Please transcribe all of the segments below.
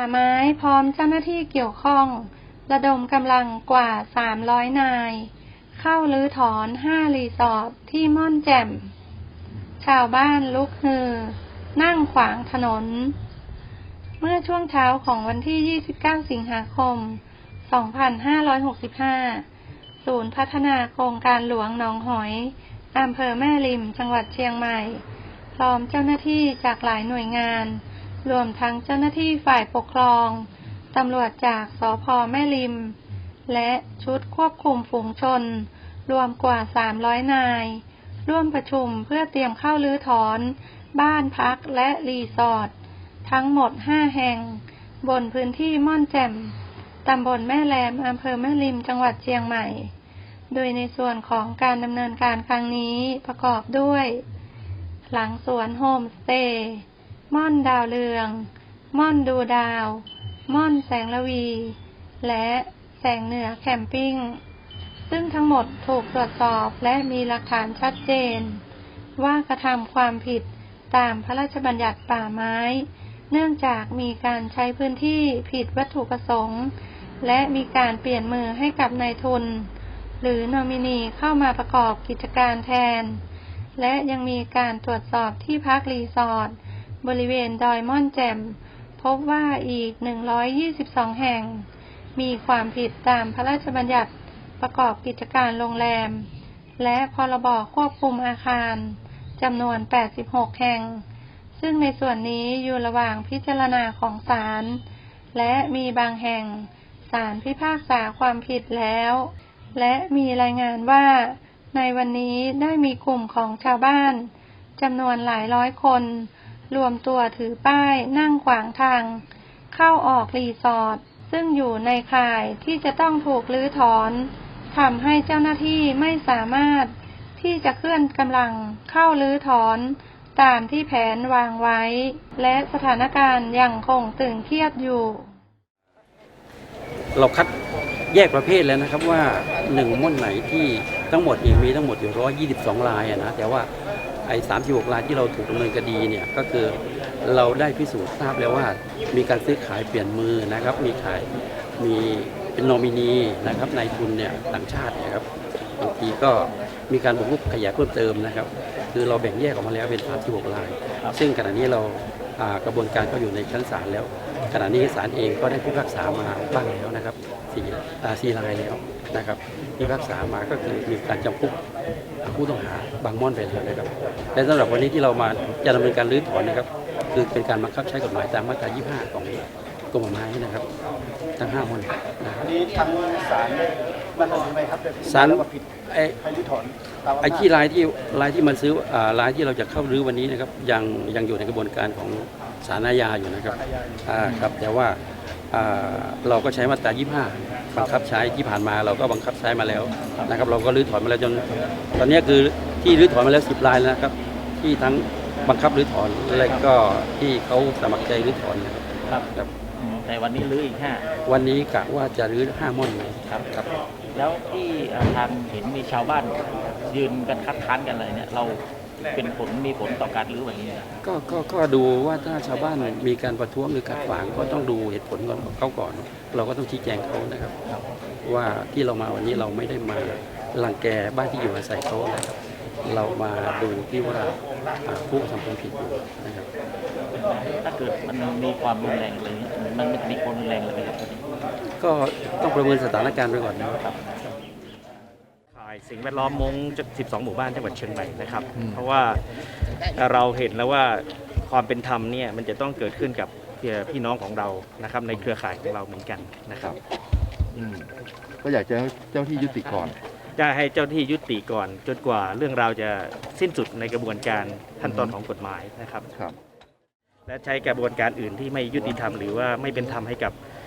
ป่าไม้พร้อมเจ้าหน้าที่เกี่ยวข้อง ระดมกำลังกว่า 300 นาย เข้าลื้อถอน 5 รีสอร์ทที่ม่อนแจ่ม ชาวบ้านลุกฮือ นั่งขวางถนน เมื่อช่วงเช้าของวันที่ 29 สิงหาคม 2565 ศูนย์พัฒนาโครงการหลวงหนองหอยอำเภอแม่ริม จังหวัดเชียงใหม่ พร้อมเจ้าหน้าที่จากหลายหน่วยงาน รวมทั้งเจ้าหน้าที่ฝ่ายปกครอง ตำรวจจากสพแม่ริม และชุดควบคุมฝูงชน รวมกว่า 300 นาย ร่วมประชุมเพื่อเตรียมเข้าลื้อถอน บ้านพักและรีสอร์ททั้งหมด 5 แห่ง บนพื้นที่ม่อนแจ่มตำบลแม่แรมอำเภอแม่ริมจังหวัดเชียงใหม่ โดยในส่วนของการดำเนินการครั้งนี้ประกอบด้วย หลังสวนโฮมสเตย์ ม่อนดาวเรือง ม่อนดูดาว ม่อนแสงละวี และแสงเหนือแคมปิ้ง ซึ่งทั้งหมดถูกตรวจสอบและมีหลักฐานชัดเจน ว่ากระทำความผิดตามพระราชบัญญัติป่าไม้ เนื่องจากมีการใช้พื้นที่ผิดวัตถุประสงค์ และมีการเปลี่ยนมือให้กับนายทุน หรือนอมินีเข้ามาประกอบกิจการแทน และยังมีการตรวจสอบที่พักรีสอร์ท บริเวณดอยม่อนแจ่มพบว่าอีก 122 แห่ง มีความผิดตามพระราชบัญญัติประกอบกิจการโรงแรม และพรบควบคุมอาคารจำนวน 86 แห่ง ซึ่งในส่วนนี้อยู่ระหว่างพิจารณาของศาล และมีบางแห่งศาลพิพากษาความผิดแล้ว และมีรายงานว่า ในวันนี้ได้มีกลุ่มของชาวบ้านจำนวนหลายร้อยคน รวมตัวถือป้ายนั่งขวางทาง เข้าออกรีสอร์ทซึ่งอยู่ในข่ายที่จะต้องถูกลื้อถอนทำให้เจ้าหน้าที่ไม่สามารถที่จะเคลื่อนกำลังเข้าลื้อถอนตามที่แผนวางไว้ และสถานการณ์ยังคงตึงเครียดอยู่ เราคัดแยกประเภทแล้วนะครับว่าหนึ่งม่วนไหนที่ทั้งหมดเนี่ยมีทั้งหมดอยู่ร้อยยี่สิบสองรายนะแต่ว่า ไอ้สามสิบหกรายที่เราถูกดำเนินคดีเนี่ยก็คือเราได้พิสูจน์ทราบแล้วว่า มีการซื้อขายเปลี่ยนมือนะครับ มีขายมีเป็นนอมินีนะครับนายทุนเนี่ยต่างชาตินะครับบางทีก็มีการบุกรุกขยายเพิ่มเติมนะครับ คือเราแบ่งแยกออกมาแล้วเป็น 36 ราย ซึ่งขณะนี้เรากระบวนการก็อยู่ในชั้นศาลแล้ว ขณะนี้ศาลเองก็ได้พิพากษามาบ้างแล้วนะครับสี่สี่รายแล้ว นะครับพิพากษามาก็คือมีการจำคุกผู้ต้องหาบางม่อนไปแล้วนะครับ และสำหรับวันนี้ที่เรามาจะดำเนินการรื้อถอนนะครับ คือเป็นการบังคับใช้กฎหมายตามมาตรา 25 ของกรมป่าไม้นะครับทั้ง5ม่อนนะครับนี้ทางศาลมันตัดสินไหมครับศาลแล้วก็ผิดไอ้ให้รื้อถอนตามอำนาจไอ้ที่รายที่รายที่มันซื้ออ่ารายที่เราจะเข้ารื้อวันนี้นะครับยังยังอยู่ในกระบวนการของศาลอาญาอยู่นะครับอาญาอยู่อ่าครับแต่ว่าอ่า เราก็ใช้มาตรา 25 บังคับใช้ที่ผ่านมาเราก็บังคับใช้มาแล้วนะครับ เราก็รื้อถอนมาแล้วจน ตอนนี้คือที่รื้อถอนมาแล้ว 10รายแล้วนะครับ ที่ทั้งบังคับรื้อถอนและก็ที่เขาสมัครใจรื้อถอนนะครับครับครับอืมแต่วันนี้รื้ออีกห้าวันนี้กะว่าจะรื้อ5ม่อนเลยครับครับ แล้วที่เอ่อทางเห็นมีชาวบ้านยืนกันคัดค้านกันอะไรเนี่ยเรา เป็นผลมีผลต่อการรื้อวันนี้ไหมก็ก็ก็ดูว่าถ้าชาวบ้านมีการประท้วงหรือขัดขวางก็ต้องดูเหตุผลของเขาก่อน เราก็ต้องชี้แจงเขานะครับ ว่าที่เรามาวันนี้เราไม่ได้มาลังแกบ้านที่อยู่อาศัยเขานะครับเรามาดูที่ว่าอ่าผู้กระทำความผิดอยู่นะครับถ้าเกิดมันมีความรุนแรงอะไรเงี้ยมันมันมีความรุนแรงอะไรไหมครับตอนนี้ก็ต้องประเมินสถานการณ์ไปก่อนนะครับข่าย สิ่งแวดล้อมมงจะ12 หมู่บ้านจังหวัดเชียงใหม่นะครับ เพราะว่าเราเห็นแล้วว่าความเป็นธรรมเนี่ยมันจะต้องเกิดขึ้นกับพี่น้องของเรานะครับ ในเครือข่ายของเราเหมือนกันนะครับอืมก็อยากจะให้เจ้าที่ยุติก่อน จะให้เจ้าที่ยุติก่อน จนกว่าเรื่องราวจะสิ้นสุดในกระบวนการขั้นตอนของกฎหมายนะครับ ครับ และใช้กระบวนการอื่นที่ไม่ยุติธรรมหรือว่าไม่เป็นธรรมให้กับอ่า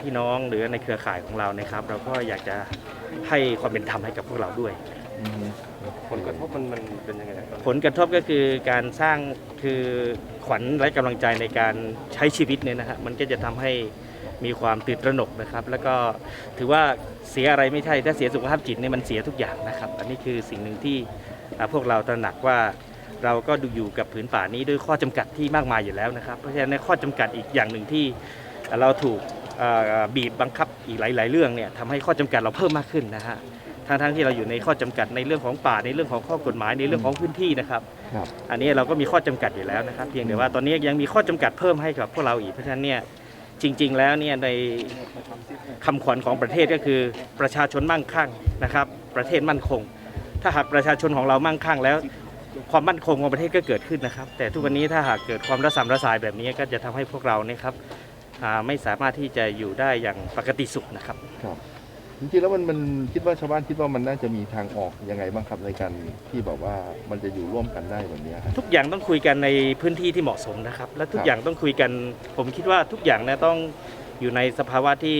พี่น้องหรือในเครือข่ายของเรานะครับ เราก็อยากจะให้ความเป็นธรรมให้กับพวกเราด้วย ผลกระทบมันมันเป็นยังไงครับผลกระทบก็คือการสร้างคือขวัญและกำลังใจในการใช้ชีวิตเนี่ยนะฮะมันก็จะทำให้มีความตื่นตระหนกนะครับ แล้วก็ถือว่าเสียอะไรไม่ใช่ถ้าเสียสุขภาพจิตเนี่ยมันเสียทุกอย่างนะครับ อันนี้คือสิ่งหนึ่งที่อ่าพวกเราตระหนักว่าเราก็ดูอยู่กับผืนป่านี้ด้วยข้อจำกัดที่มากมายอยู่แล้วนะครับ เพราะฉะนั้นในข้อจำกัดอีกอย่างหนึ่งที่เราถูกเอ่อ บีบบังคับอีกหลาย ๆ เรื่องเนี่ยทำให้ข้อจำกัดเราเพิ่มมากขึ้นนะฮะทั้งๆที่เราอยู่ในข้อจำกัดในเรื่องของป่าในเรื่องของข้อกฎหมายในเรื่องของพื้นที่นะครับ อันนี้เราก็มีข้อจำกัดอยู่แล้วนะครับ เพียงแต่ว่าตอนนี้ยังมีข้อจำกัดเพิ่มให้กับพวกเราอีกเพราะฉะนั้นเนี่ยจริง ๆ แล้วเนี่ยในคำขวัญของประเทศก็คือประชาชนมั่งคั่งนะครับ ประเทศมั่นคง ถ้าหากประชาชนของเรามั่งคั่งแล้ว ความมั่นคงของประเทศก็เกิดขึ้นนะครับ แต่ทุกวันนี้ถ้าหากเกิดความระสำระสายแบบนี้ก็จะทำให้พวกเราเนี่ยครับ ไม่สามารถที่จะอยู่ได้อย่างปกติสุขนะครับ ครับจริงๆแล้วมันมันคิดว่าชาวบ้านคิดว่ามันน่าจะมีทางออกยังไงบ้างครับในการที่แบบว่ามันจะอยู่ร่วมกันได้แบบเนี้ยครับ ทุกอย่างต้องคุยกันในพื้นที่ที่เหมาะสมนะครับ และทุกครับ อย่างต้องคุยกัน ผมคิดว่าทุกอย่างเนี่ยต้องอยู่ในสภาวะที่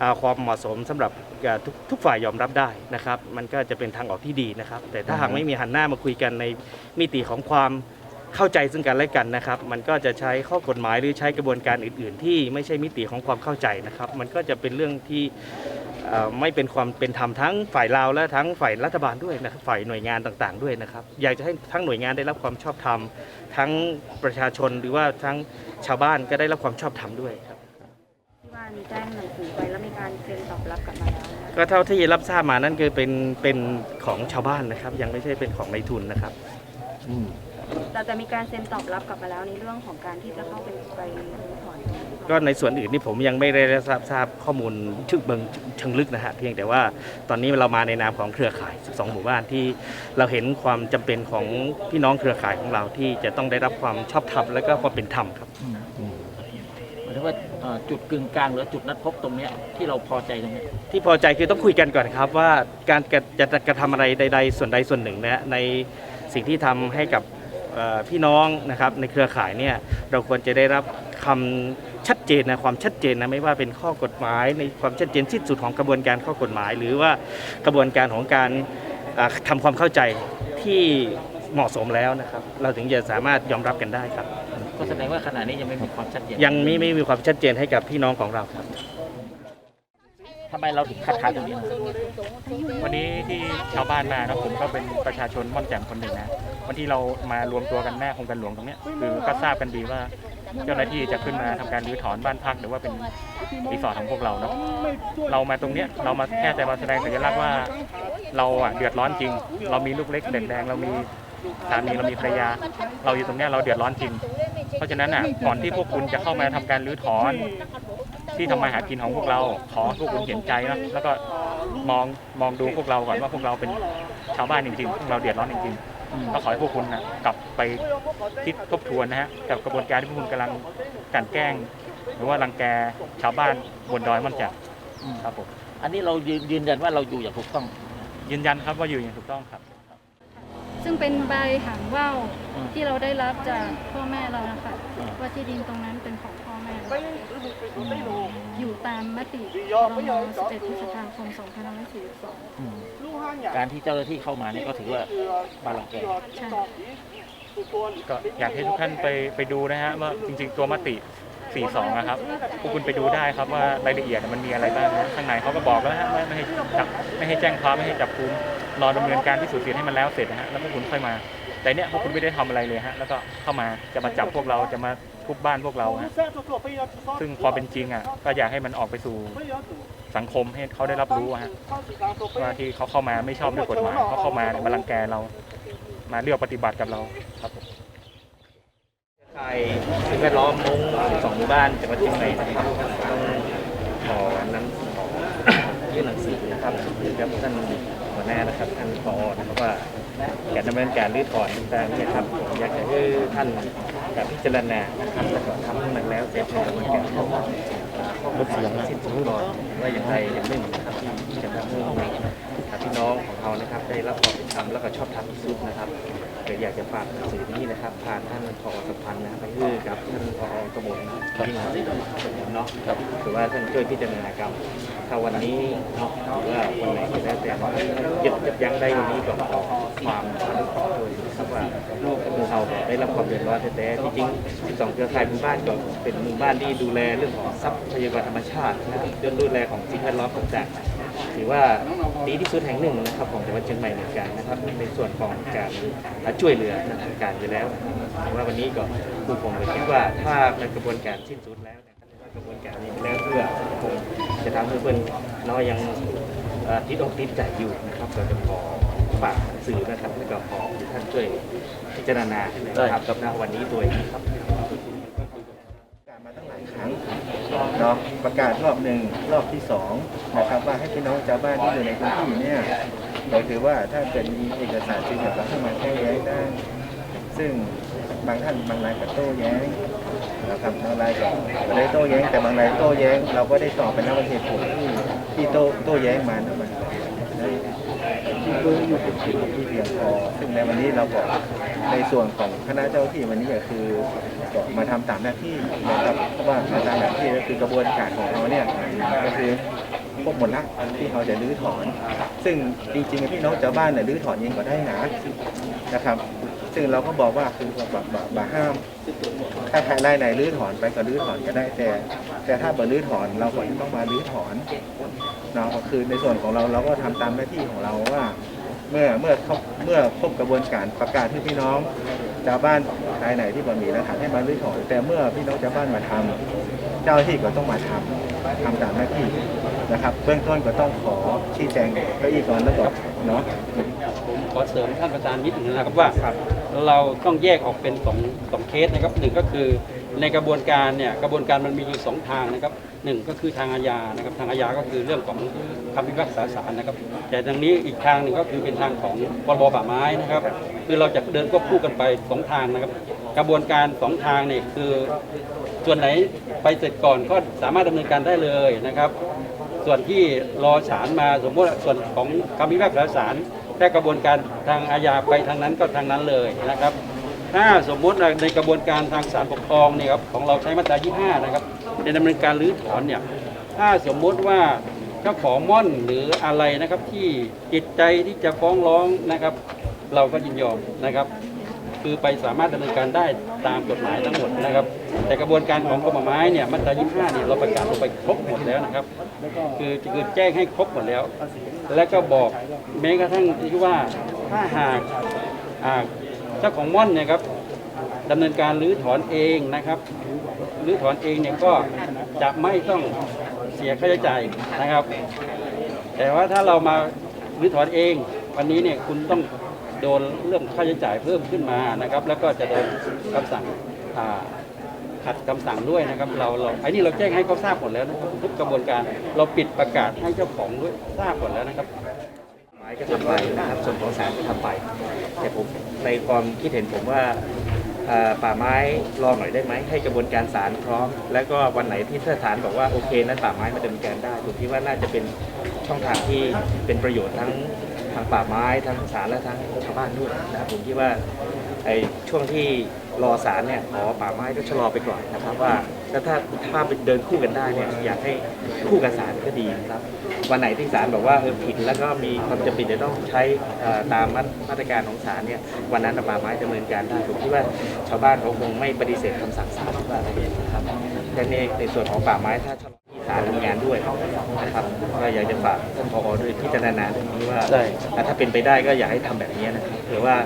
อ่าความเหมาะสมสำหรับอ่าทุกทุกฝ่ายยอมรับได้นะครับ มันก็จะเป็นทางออกที่ดีนะครับ แต่ถ้าหากไม่มีหันหน้ามาคุยกันในมิติของความ เข้าใจซึ่งกันและกันนะครับ มันก็จะใช้ข้อกฎหมายหรือใช้กระบวนการอื่น ๆ ที่ไม่ใช่มิติของความเข้าใจนะครับ มันก็จะเป็นเรื่องที่เอ่อไม่เป็นความเป็นธรรมทั้งฝ่ายเราและทั้งฝ่ายรัฐบาลด้วยนะครับฝ่ายหน่วยงานต่างๆด้วยนะครับ อยากจะให้ทั้งหน่วยงานได้รับความชอบธรรม ทั้งประชาชนหรือว่าทั้งชาวบ้านก็ได้รับความชอบธรรมด้วยครับที่ว่ามีแจ้งหนังสือไปแล้วมีการเซ็นตอบรับกลับมาแล้วนะคะก็เท่าที่รับทราบมานั่นคือเป็นเป็นของชาวบ้านนะครับ ยังไม่ใช่เป็นของในายทุนนะครับ อืมแต่จะมีการเซ็นตอบรับกลับมาแล้วในเรื่องของการที่จะเข้าไปไปรื้อถอนก็ในส่วนอื่นนี่ผมยังไม่ได้ทราบทราบข้อมูลชึกเบิงเชิงลึกนะฮะเพียงแต่ว่าตอนนี้เรามาในนามของเครือข่าย 12 หมู่บ้านที่เราเห็นความจำเป็นของพี่น้องเครือข่ายของเราที่จะต้องได้รับความชอบธรรมและก็ความเป็นธรรมครับอืมหมายถึงว่าเอ่อจุดกึ่งกลางหรือจุดนัดพบตรงเนี้ยที่เราพอใจตรงเนี้ยที่พอใจคือต้องคุยกันก่อนครับว่าการกระจะจะกระทำอะไรใด ๆ ส่วนใดส่วนหนึ่งนะฮะในสิ่งที่ทำให้กับเอ่อ พี่น้องนะครับในเครือข่ายเนี่ยเราควรจะได้รับคำชัดเจนนะความชัดเจนนะไม่ว่าเป็นข้อกฎหมาย ในความชัดเจนสิ้นสุดของกระบวนการข้อกฎหมาย หรือว่ากระบวนการของการอ่าทำความเข้าใจที่เหมาะสมแล้วนะครับ เราถึงจะสามารถยอมรับกันได้ครับก็แสดงว่าขณะนี้ยังไม่มีความชัดเจนยังไม่ไม่มีความชัดเจนให้กับพี่น้องของเราครับทำไมเราถึงคัดค้านตรงนี้วันนี้ที่ชาวบ้านมานะผมก็เป็นประชาชนม่อนแจ่มคนหนึ่งนะ วันที่เรามารวมตัวกันหน้าโครงการหลวงตรงเนี้ยคือก็ทราบกันดีว่าเจ้าหน้าที่จะขึ้นมาทำการรื้อถอนบ้านพัก หรือว่าเป็นรีสอร์ทของพวกเราเนาะเรามาตรงเนี้ยเรามาแค่แต่มาแสดงสัญลักษณ์ว่า เราอะเดือดร้อนจริง เรามีลูกเล็กเด็กแดงเรามีสามีเรามีภรรยา เราอยู่ตรงเนี้ยเราเดือดร้อนจริง เพราะฉะนั้นอะก่อนที่พวกคุณจะเข้ามาทำการรื้อถอน ที่ทำมาหากินของพวกเรา ขอพวกคุณเห็นใจนะแล้วก็มองมองดูพวกเราก่อนว่าพวกเราเป็นชาวบ้านจริงๆพวกเราเดือดร้อนจริงๆ ก็ขอให้พวกคุณนะกลับไปคิดทบทวนนะฮะกับกระบวนการที่พวกคุณกำลังกลันแกล้ง หรือว่ารังแกชาวบ้านบนดอยมันจัดครับผมอันนี้เรายืนยืนยันว่าเราอยู่อย่างถูกต้อง ยืนยันครับว่าอยู่อย่างถูกต้องครับ ซึ่งเป็นใบหางว่าวอืมที่เราได้รับจากพ่อแม่เรานะคะอืมว่าที่ดินตรงนั้นเป็นของพ่อแม่เราอยู่ตามมติครม11พฤษภาคม2542อืม การที่เจ้าหน้าที่เข้ามาเนี่ยก็ถือว่าบาลังแกใช่ก็อยากให้ทุกท่านไปไปดูนะฮะว่าจริงๆตัวมติ 42 นะครับพวกคุณไปดูได้ครับว่ารายละเอียดมันมีอะไรบ้างนะข้างในเขาก็บอกแล้วนะฮะว่าไม่ให้จับไม่ให้แจ้งความไม่ให้จับกุมรอดำเนินการพิสูจน์สิทธิ์ให้มันแล้วเสร็จนะฮะแล้วพวกคุณค่อยมา แต่เนี้ยพวกคุณไม่ได้ทำอะไรเลยฮะแล้วก็เข้ามาจะมาจับพวกเราจะมาทุบบ้านพวกเราฮะซึ่งความเป็นจริงอะก็อยากให้มันออกไปสู่ สังคมให้เขาได้รับรู้อะฮะว่าที่เขาเข้ามาไม่ชอบด้วยกฎหมายเขาเข้ามาเนี่ยมารังแกเรา มาเลือกปฏิบัติกับเราครับผมข่ายสิ่งแวดล้อมมุ้งสองหมู่บ้านจังหวัดเชียงใหม่นะครับต้องขอนั้นขอยื่นหนังสือนะครับกับท่านหัวหน้านะครับท่านผอนะครับว่าการดำเนินการรื้อถอนต่างๆเนี่ยครับผมอยากจะให้ท่านกับพิจารณานะครับแล้วก็ทำให้มันแล้วเสร็จในกระบวนการของ ลดเสียงสิ้นสุดก่อนว่าอย่างไรอย่างหนึ่งนะครับที่จะทำให้พี่น้องของเรานะครับ ได้รับความเป็นธรรมแล้วก็ชอบธรรมที่สุดนะครับเดี๋ยวอยากจะฝากสือนี้นะครับผ่านท่านผอสัมพันธ์นะครับไปคือกับท่านผอกระมวลยิ่งเนาะถือว่าท่านช่วยพิจารณากรรมถ้าวันนี้เนาะหรือว่าวันไหนก็แล้วแต่ว่าหยุดยับยั้งได้วันนี้ก็ขอ ความอนุเคราะห์ด้วยนะครับว่าลูกของเราได้รับความเดือดร้อนแที่จริง12เครือข่ายหมู่บ้านก็เป็นหมู่บ้านที่ดูแลเรื่องของทรัพยากรธรรมชาตินะครับเรื่องดูแลของสิ่งแวดล้อมต่างๆถือว่าดีที่สุดแห่งหนึ่งนะครับของจังหวัดเชียงใหม่เหมือนกันนะครับในส่วนของการช่วยเหลือทางการอยู่แล้วนะครับว่าวันนี้ก็ผู้ผมก็คิดว่าถ้าในกระบวนการสิ้นสุดแล้วกระบวนการนี้แล้วเพื่อจะทำให้เพื่อนน้อยยังเอ่อติดอกติดใจอยู่นะครับเราจะขอ ฝากสื่อนะครับแล้วก็ขอให้ท่านช่วยพิจารณานะครับกับณวันนี้ด้วยนะครับการมาตั้งหลายครั้งเนาะประกาศรอบหนึ่งรอบที่สองนะครับว่าให้พี่น้องชาวบ้านที่อยู่ในพื้นที่เนี่ยเราถือว่าถ้าเกิดมีเอกสารจริงเนี่ยก็เข้ามาแก้แย้งได้ซึ่งบางท่านบางรายก็โต้แย้งนะครับบางรายก็ไม่ได้โต้แย้ง แต่บางรายโต้แย้ง เราก็ได้ตอบไปแล้วว่าเหตุผลที่ที่โต้โต้แย้งมานะมันได้ ที่ต้อยู่เป็นที่ที่เพียงพอซึ่งในวันนี้เราบอกในส่วนของคณะเจ้าหน้าที่วันนี้ก็คือมาทำตามหน้าที่นะครับเพราะว่าตามหน้าที่ก็คือกระบวนการของเราเนี่ยก็คือพวกหมดละที่เขาจะรื้อถอน ซึ่งจริงๆพี่น้องชาวบ้านเนี่ยรื้อถอนเองก็ได้นะนะครับ ซึ่งเราก็บอกว่าคือแบบแบบแบบห้าม ถ้าใครไล่ไหนรื้อถอนไปก็รื้อถอนก็ได้แต่ แต่ถ้าบ่รื้อถอนเราก็ต้องมารื้อถอน เนาะก็คือในส่วนของเราเราก็ทำตามหน้าที่ของเราว่า เมื่อเมื่อเขาเมื่อครบกระบวนการประกาศให้พี่น้องชาวบ้านรายไหนที่บ่มีหลักฐานให้มารื้อถอนแต่เมื่อพี่น้องชาวบ้านมาทำเจ้าหน้าที่ก็ต้องมาทำทำตามหน้าที่นะครับ เบื้องต้นก็ต้องขอชี้แจงเก้าอี้ก่อนแล้วก็เนาะผมขอเสริมท่านประธานนิดหนึงนะครับว่าเราต้องแยกออกเป็นสองสองเคสนะครับหนึ่งก็คือ ในกระบวนการเนี่ยกระบวนการมันมีอยู่สองทางนะครับหนึ่งก็คือทางอาญานะครับทางอาญาก็คือเรื่องของคำพิพากษาศาลนะครับ แต่ทางนี้อีกทางหนึ่งก็คือเป็นทางของพรบป่าไม้นะครับ คือเราจะเดินควบคู่กันไปสองทางนะครับ กระบวนการสองทางเนี่ยคือส่วนไหนไปเสร็จก่อนก็สามารถดำเนินการได้เลยนะครับ ส่วนที่รอศาลมาสมมติส่วนของคำพิพากษาศาลถ้ากระบวนการทางอาญาไปทางนั้นก็ทางนั้นเลยนะครับ ถ้าสมมติในกระบวนการทางศาลปกครองเนี่ยครับของเราใช้มาตรา 25 นะครับ ในดำเนินการรื้อถอนเนี่ยถ้าสมมุติว่าเจ้าของม่อนหรืออะไรนะครับที่จิตใจที่จะฟ้องร้องนะครับ เราก็ยินยอมนะครับ คือไปสามารถดำเนินการได้ตามกฎหมายทั้งหมดนะครับ แต่กระบวนการของกรมไม้เนี่ยมาตรา 25 เนี่ยเราประกาศลงไปครบหมดแล้วนะครับ คือคือแจ้งให้ครบหมดแล้ว และก็บอกแม้กระทั่งที่ว่าถ้าหากอ่า เจ้าของม่อนเนี่ยครับดำเนินการรื้อถอนเองนะครับรื้อถอนเองเนี่ยก็จะไม่ต้องเสียค่าใช้จ่ายนะครับ แต่ว่าถ้าเรามารื้อถอนเอง วันนี้เนี่ยคุณต้องโดนเรื่องค่าใช้จ่ายเพิ่มขึ้นมานะครับ แล้วก็จะโดนคำสั่งขัดคำสั่งด้วยนะครับ เราเราไอ้นี่เราแจ้งให้เขาทราบหมดแล้วนะครับทุกกระบวนการเราปิดประกาศให้เจ้าของด้วยทราบหมดแล้วนะครับ ก็ทำไปนะครับส่วนของศาลก็ทำไป แต่ผมในความคิดเห็นผมว่าป่าไม้รอหน่อยได้ไหมให้กระบวนการศาลพร้อม แล้วก็วันไหนที่ศาลบอกว่าโอเคนั้นป่าไม้มาดำเนินการได้ผมคิดว่าน่าจะเป็นช่องทางที่เป็นประโยชน์ทั้งทางป่าไม้ทั้งศาลและทั้งชาวบ้านด้วยนะครับผมคิดว่าไอ้ช่วงที่ รอศาลเนี่ยขอป่าไม้ก็ชะลอไปก่อนนะครับว่าแล้วถ้าถ้าไปเดินคู่กันได้เนี่ยอยากให้คู่กับศาลก็ดีนะครับวันไหนที่ศาลบอกว่าเออผิดแล้วก็มีความจำเป็นจะต้องใช้เอ่อตามมามาตรการของศาลเนี่ยวันนั้นป่าไม้ดำเนินการได้ผมคิดว่าชาวบ้านเขาคงไม่ปฏิเสธคำสั่งศาลว่าอะไรนะครับแต่ในในส่วนของป่าไม้ถ้าชะลอที่ศาลทำงานด้วยนะครับก็อยากจะฝากท่านผอด้วยพิจารณาตรงนี้ว่าได้ถ้าเป็นไปได้ก็อยากให้ทำแบบนี้นะครับเผื่อว่า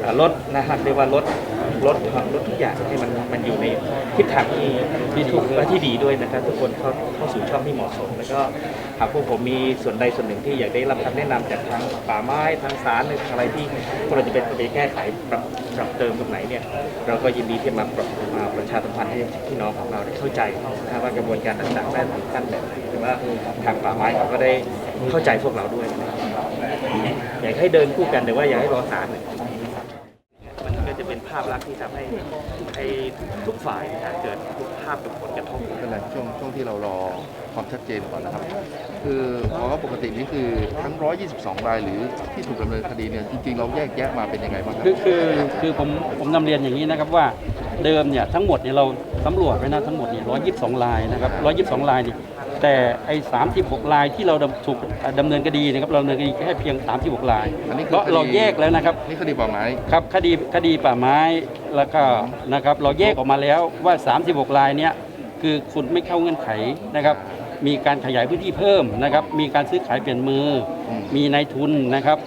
เอ่อลดนะครับเรียกว่าลด ลดลดทุกอย่างให้มันมันอยู่ในทิศทางที่ที่ถูกและที่ดีด้วยนะครับ ทุกคนเข้าเข้าสู่ช่องที่เหมาะสม แล้วก็หากพวกผมมีส่วนใดส่วนหนึ่งที่อยากได้รับคำแนะนำจากทางป่าไม้ทางศาลหรืออะไรที่พวกเราจะเป็นไปแก้ไขปรับปรับเติมตรงไหนเนี่ยเราก็ยินดีที่มาปรับมาประชาสัมพันธ์ให้พี่น้องของเราได้เข้าใจนะว่ากระบวนการต่างๆได้ถึงขั้นแบบไหนหรือว่าทางป่าไม้เขาก็ได้เข้าใจพวกเราด้วยอยากให้เดินคู่กันแต่ว่าอยากให้รอศาลเนี่ยมันก็จะเป็น ภาพลักษณ์ที่ทำให้ให้ทุกฝ่ายนะเกิดทุกภาพทุกผลกระทบนั่นแหละช่วงช่วงที่เรารอความชัดเจนก่อนนะครับ คือเพราะว่าปกตินี่คือทั้ง 122 รายหรือที่ถูกดำเนินคดีเนี่ยจริงๆ เราแยกแยะมาเป็นยังไงบ้างครับคือคือคือผมผมนำเรียนอย่างนี้นะครับว่าเดิมเนี่ยทั้งหมดเนี่ยเราสำรวจไว้นะทั้งหมดเนี่ย122ลายนะครับ122ลายนี่ แต่ไอ้36 ลายที่เราดำถูกดำเนินคดีนะครับเราดำเนินคดีแค่เพียง 36 ลายอันนี้คือเพราะคดี เราแยกแล้วนะครับ นี่คดีป่าไม้ ครับคดีคดีป่าไม้แล้วก็นะครับเราแยกออกมาแล้วว่า 36ลายเนี้ยคือคุณไม่เข้าเงื่อนไขนะครับ มีการขยายพื้นที่เพิ่มนะครับ มีการซื้อขายเปลี่ยนมืออมมีนายทุนนะครับ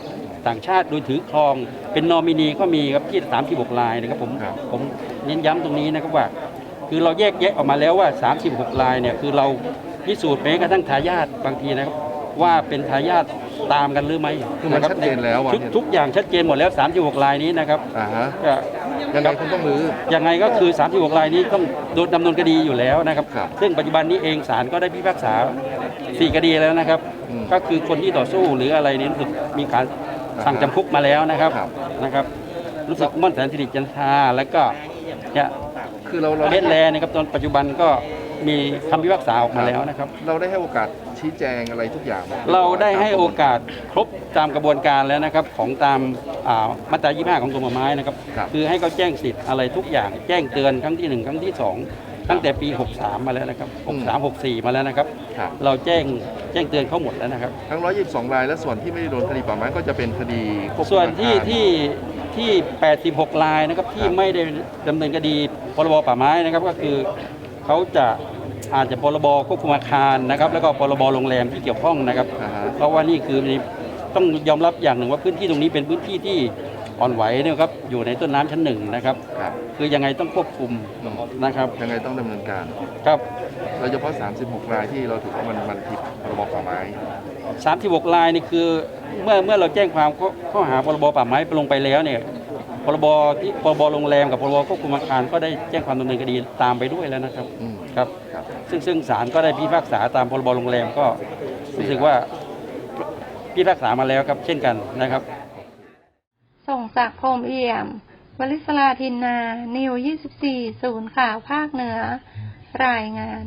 ต่างชาติโดยถือครอง เป็นนอมินีก็มีครับที่36ลายนะครับผมผมเน้นย้ำตรงนี้นะครับว่า คือเราแยกแยะออกมาแล้วว่า 36รายเนี่ยคือเรา พิสูจน์แม้กระทั่งทายาทบางทีนะครับ ว่าเป็นทายาทตามกันหรือไม่คือมันะรับชัดเจนแล้วอะทุกทุกอย่างชัดเจนหมดแล้ว 36 รายนี้นะครับอ่าฮะก็ ยังไงคุณต้องรื้อ ยังไงก็คือ 36 รายนี้ต้องโดนดำเนินคดีอยู่แล้วนะครับ ครับซึ่งปัจจุบันนี้เองศาลก็ได้พิพากษา 4 คดีแล้วนะครับ อืมก็คือคนที่ต่อสู้หรืออะไรนี้รู้สึกมีการสั่งจำคุกมาแล้วนะครับ ครับ นะครับ รู้สึกม่อนแสนสิริจันทราแล้วก็เนี่ยคือเราเราเฮดแลนด์นะครับตอนปัจจุบันก็ มีคำพิพากษาออกมาแล้วนะครับ เราได้ให้โอกาสชี้แจงอะไรทุกอย่างหมเราได้ให้โอกาสครบตามกระบวนการแล้วนะครับ ของตามอ่ามาตรา25 ของกรมป่าไม้นะครับครับ คือให้เขาแจ้งสิทธิ์อะไรทุกอย่าง แจ้งเตือนครั้งที่ 1 ครั้งที่ 2 ตั้งแต่ปี 63 มาแล้วนะครับ 63 64 มาแล้วนะครับ ครับเราแจ้งแจ้งเตือนเขาหมดแล้วนะครับ ทั้ง 122 ราย และส่วนที่ไม่ได้โดนคดีป่าไม้ก็จะเป็นคดีควบคุมส่วนที่อาคาร ที่ที่ 86รายนะครับที่ครับไม่ได้ดำเนินคดีพรบป่าไม้นะครับ ก็คือ เขาจะอาจจะพรบควบคุมอาคารนะครับ แล้วก็พรบโรงแรมที่เกี่ยวข้องนะครับอ่าฮะเพราะว่านี่คือต้องยอมรับอย่างหนึ่งว่าพื้นที่ตรงนี้เป็นพื้นที่ที่อ่อนไหวเนี่ยครับอยู่ในต้นน้ำชั้นหนึ่งนะครับครับ คือยังไงต้องควบคุมนะครับยังไงต้องดำเนินการครับโดยเฉพาะ 36 รายที่เราถือว่ามันมันผิดพรบป่าไม้36รายนี่คือเมื่อเมื่อเราแจ้งความข้อข้อหาพรบป่าไม้ไปลงไปแล้วเนี่ย พรบที่พรบโรงแรมกับพรบควบคุมอาคารก็ได้แจ้งความดำเนินคดีตามไปด้วยแล้วนะครับอืม ครับ ครับ ซึ่งซึ่งศาลก็ได้พิพากษาตามพรบโรงแรมก็รู้สึกว่าพิพากษามาแล้วครับเช่นกันนะครับ ส่งจากดิ์พรหมเอี่ยม วลิศลาทินนา นิว 24 ศูนย์ข่าวภาคเหนือ รายงาน